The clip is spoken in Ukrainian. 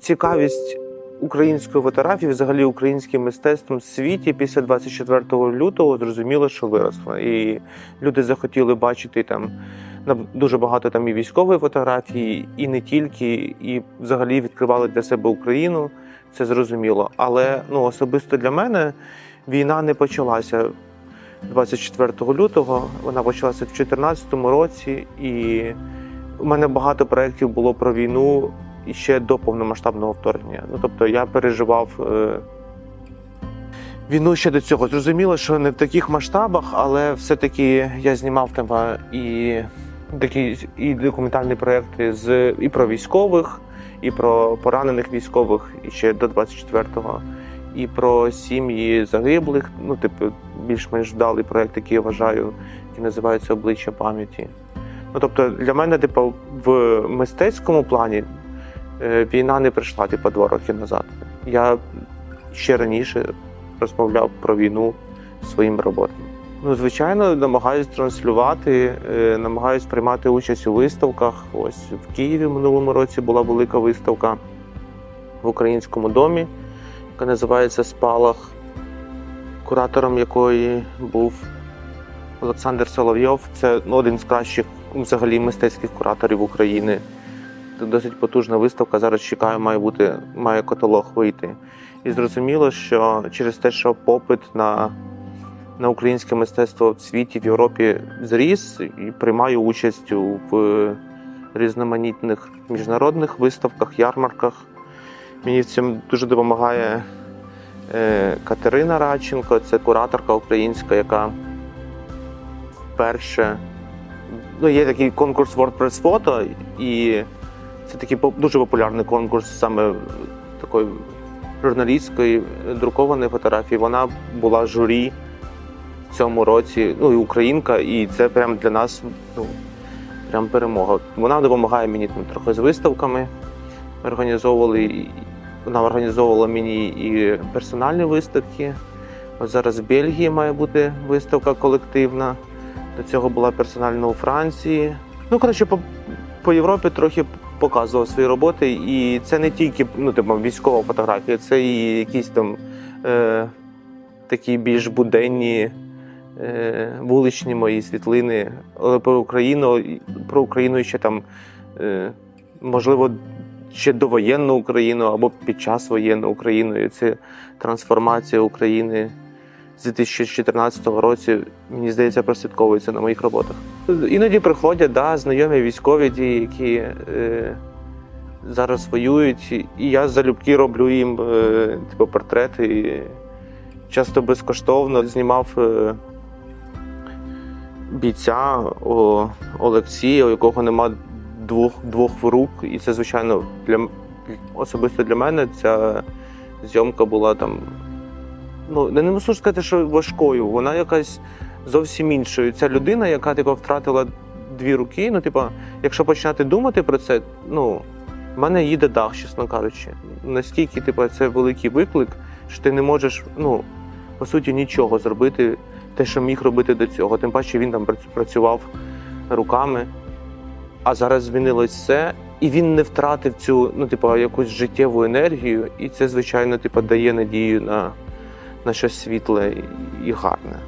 цікавість української фотографії, взагалі українським мистецтвом в світі після 24 лютого зрозуміло, що виросла. І люди захотіли бачити там дуже багато там і військової фотографії, і не тільки, і взагалі відкривали для себе Україну. Це зрозуміло. Але ну особисто для мене війна не почалася 24 лютого. Вона почалася в 2014 році, і у мене багато проєктів було про війну і ще до повномасштабного вторгнення. Ну тобто я переживав. Е... Війну ще до цього зрозуміло, що не в таких масштабах, але все-таки я знімав там і такі і документальні проекти з і про військових, і про поранених військових, і ще до 24-го, і про сім'ї загиблих. Ну, типу, більш-менш вдалий проект, який я вважаю, який називається Обличчя пам'яті. Ну, тобто, для мене, типу, в мистецькому плані війна не прийшла, типу, два роки назад. Я ще раніше розмовляв про війну своїм роботам. Ну, звичайно, намагаюсь транслювати, е, намагаюсь приймати участь у виставках. Ось в Києві минулому році була велика виставка в українському домі, яка називається Спалах, куратором якої був Олександр Соловйов. Це ну, один з кращих взагалі мистецьких кураторів України. Досить потужна виставка. Зараз чекаю, має бути, має каталог вийти. І зрозуміло, що через те, що попит на, на українське мистецтво в світі, в Європі зріс, і приймаю участь в різноманітних міжнародних виставках, ярмарках. Мені в цьому дуже допомагає е, Катерина Радченко, це кураторка українська, яка вперше. Ну, є такий конкурс WordPress Photo, і це такий дуже популярний конкурс саме такої журналістської друкованої фотографії. Вона була журі в цьому році, ну і українка, і це прям для нас ну, прям перемога. Вона допомагає мені там трохи з виставками. Організовували, вона організовувала мені і персональні виставки. Ось зараз в Бельгії має бути виставка колективна. До цього була персональна у Франції. Ну, коротше, по, по Європі трохи показував свої роботи. І це не тільки ну, типу, військова фотографія, це і якісь там е, такі більш буденні е, вуличні мої світлини. Але про Україну, про Україну ще там, е, можливо, ще довоєнну Україну або під час воєнної Україну. Це трансформація України з 2014 році, мені здається, прослідковується на моїх роботах. Іноді приходять да, знайомі військові, ті, які е, зараз воюють, і я залюбки роблю їм е, типу, портрети. І часто безкоштовно знімав е, бійця о, Олексія, у якого нема двох, двох рук. І це, звичайно, для, особисто для мене ця зйомка була там ну не можу сказати, що важкою. Вона якась зовсім іншою. Ця людина, яка типу, втратила дві руки. Ну, типу, якщо починати думати про це, ну в мене їде дах, чесно кажучи. Настільки, типу, це великий виклик, що ти не можеш, ну по суті, нічого зробити, те, що міг робити до цього. Тим паче він там прац- працював руками, а зараз змінилось все. І він не втратив цю, ну, типу, якусь життєву енергію, і це, звичайно, типу, дає надію на, на щось світле і гарне.